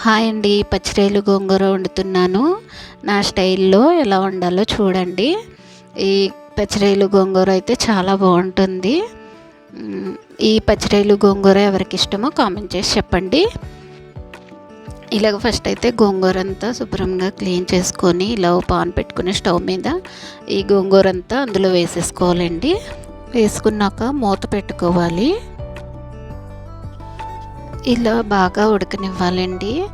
Hi అండి పచ్చిరేలు గోంగూర వండుతున్నాను. నా స్టైల్లో ఎలా వండాలో చూడండి. ఈ పచ్చిరేలు గోంగూర అయితే చాలా బాగుంటుంది. ఈ పచ్చిరేలు గోంగూర ఎవరికి ఇష్టమో కామెంట్ చేసి చెప్పండి. ఇలాగ ఫస్ట్ అయితే గోంగూర అంతా శుభ్రంగా క్లీన్ చేసుకొని ఇలా ఓ పాన్ పెట్టుకుని స్టవ్ మీద ఈ గోంగూర అంతా అందులో వేసేసుకోవాలండి. వేసుకున్నాక మూత పెట్టుకోవాలి. ఇలా బాగా ఉడకనివ్వాలండి.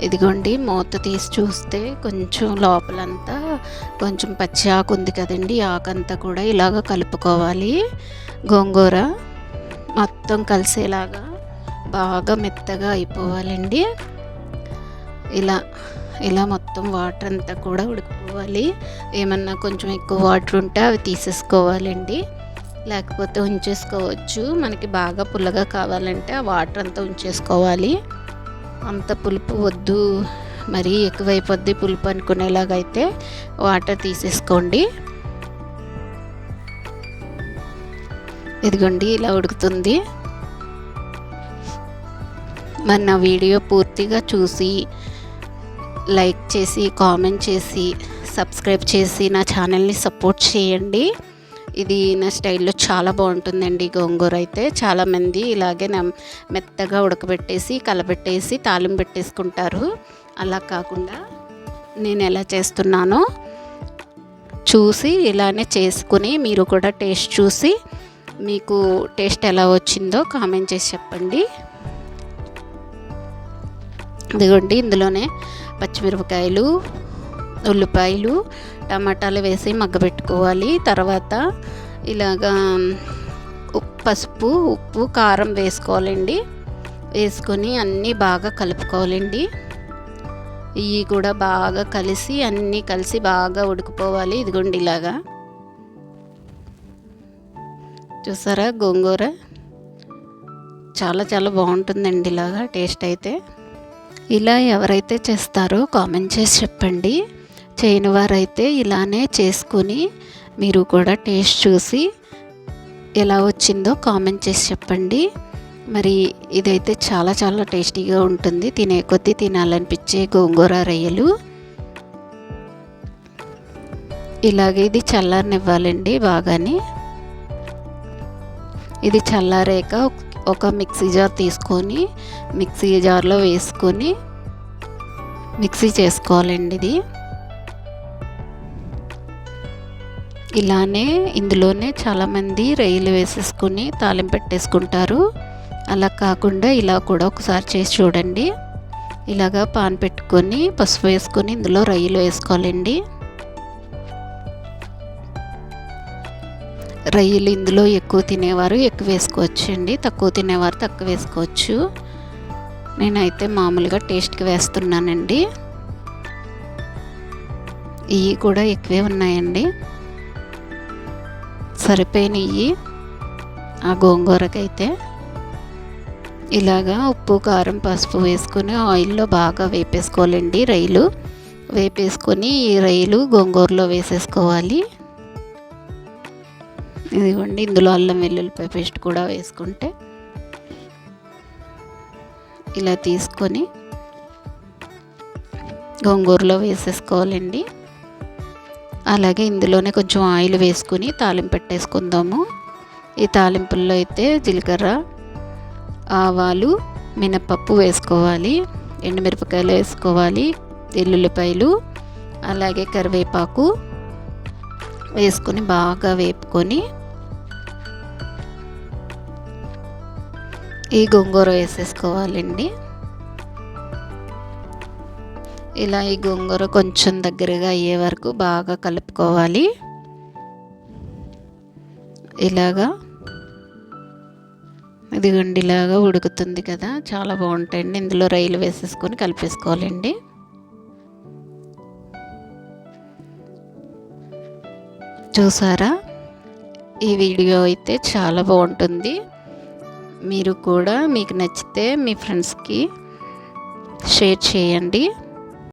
ఇదిగోండి మూత తీసి చూస్తే కొంచెం లోపలంతా కొంచెం పచ్చి ఆకు ఉంది కదండి ఆకంతా కూడా ఇలాగ కలుపుకోవాలి. గోంగూర మొత్తం కలిసేలాగా బాగా మెత్తగా అయిపోవాలండి. ఇలా ఇలా మొత్తం వాటర్ అంతా కూడా ఉడికిపోవాలి. ఏమన్నా కొంచెం ఎక్కువ వాటర్ ఉంటే అవి తీసేసుకోవాలండి. లేకపోతే ఉంచేసుకోవచ్చు. మనకి బాగా పుల్లగా కావాలంటే ఆ వాటర్ అంతా ఉంచేసుకోవాలి. అంత పులుపు వద్దు. మరీ ఎక్కువైపోద్ది పులుపు అనుకునేలాగైతే వాటర్ తీసేసుకోండి. ఇదిగోండి ఇలా ఉడుకుతుంది. మరి నా వీడియో పూర్తిగా చూసి లైక్ చేసి కామెంట్ చేసి సబ్స్క్రైబ్ చేసి నా ఛానల్ని సపోర్ట్ చేయండి. ఇది నా స్టైల్లో చాలా బాగుంటుందండి గోంగూర అయితే. చాలామంది ఇలాగే మెత్తగా ఉడకబెట్టేసి కలబెట్టేసి తాలింపు పెట్టేసుకుంటారు. అలా కాకుండా నేను ఎలా చేస్తున్నానో చూసి ఇలానే చేసుకుని మీరు కూడా టేస్ట్ చూసి మీకు టేస్ట్ ఎలా వచ్చిందో కామెంట్ చేసి చెప్పండి. ఇదిగోండి ఇందులోనే పచ్చిమిరపకాయలు ఉల్లిపాయలు టమాటాలు వేసి మగ్గబెట్టుకోవాలి. తర్వాత ఇలాగా పసుపు ఉప్పు కారం వేసుకోవాలండి. వేసుకొని అన్నీ బాగా కలుపుకోవాలండి. ఇవి కూడా బాగా కలిసి అన్నీ కలిసి బాగా ఉడికిపోవాలి. ఇదిగోండి ఇలాగా. చూసారా గోంగూర? చాలా చాలా బాగుంటుందండి ఇలాగా టేస్ట్ అయితే. ఇలా ఎవరైతే చేస్తారో కామెంట్ చేసి చెప్పండి. చేయని వారైతే ఇలానే చేసుకొని మీరు కూడా టేస్ట్ చూసి ఎలా వచ్చిందో కామెంట్ చేసి చెప్పండి. మరి ఇదైతే చాలా చాలా టేస్టీగా ఉంటుంది. తినే కొద్దీ తినాలనిపించే గోంగూర రొయ్యలు. ఇలాగే ఇది చల్లారనివ్వాలండి బాగానే. ఇది చల్లారాక ఒక మిక్సీ జార్ తీసుకొని మిక్సీ జార్లో వేసుకొని మిక్సీ చేసుకోవాలండి ఇది. ఇలానే ఇందులోనే చాలామంది రొయ్యలు వేసేసుకొని తాలింపు పెట్టేసుకుంటారు. అలా కాకుండా ఇలా కూడా ఒకసారి చేసి చూడండి. ఇలాగా పాన్ పెట్టుకొని పసుపు వేసుకొని ఇందులో రొయ్యలు వేసుకోవాలండి. రొయ్యలు ఇందులో ఎక్కువ తినేవారు ఎక్కువ వేసుకోవచ్చు అండి తక్కువ తినేవారు తక్కువ వేసుకోవచ్చు. నేనైతే మామూలుగా టేస్ట్కి వేస్తున్నానండి. ఇవి కూడా ఎక్కువే ఉన్నాయండి. సరిపోయినవి ఆ గోంగూరకైతే ఇలాగా ఉప్పు కారం పసుపు వేసుకొని ఆయిల్లో బాగా వేపేసుకోవాలండి రైలు. వేపేసుకొని ఈ రైలు గోంగూరలో వేసేసుకోవాలి. ఇదిగోండి ఇందులో అల్లం వెల్లుల్లిపాయ పేస్ట్ కూడా వేసుకుంటే ఇలా తీసుకొని గోంగూరలో వేసేసుకోవాలండి. అలాగే ఇందులోనే కొంచెం ఆయిల్ వేసుకుని తాలింపు పెట్టేసుకుందాము. ఈ తాలింపుల్లో అయితే జీలకర్ర ఆవాలు మినపప్పు వేసుకోవాలి ఎండుమిరపకాయలు వేసుకోవాలి ఎల్లుల్లిపాయలు అలాగే కరివేపాకు వేసుకొని బాగా వేపుకొని ఈ గోంగూర వేసేసుకోవాలండి. ఇలా ఈ గోంగూర కొంచెం దగ్గరగా అయ్యే వరకు బాగా కలుపుకోవాలి. ఇలాగా ఇదిగండి ఇలాగా ఉడుకుతుంది కదా చాలా బాగుంటాయండి. ఇందులో రైలు వేసేసుకొని కలిపేసుకోవాలండి. చూసారా? ఈ వీడియో అయితే చాలా బాగుంటుంది. మీరు కూడా మీకు నచ్చితే మీ ఫ్రెండ్స్కి షేర్ చేయండి.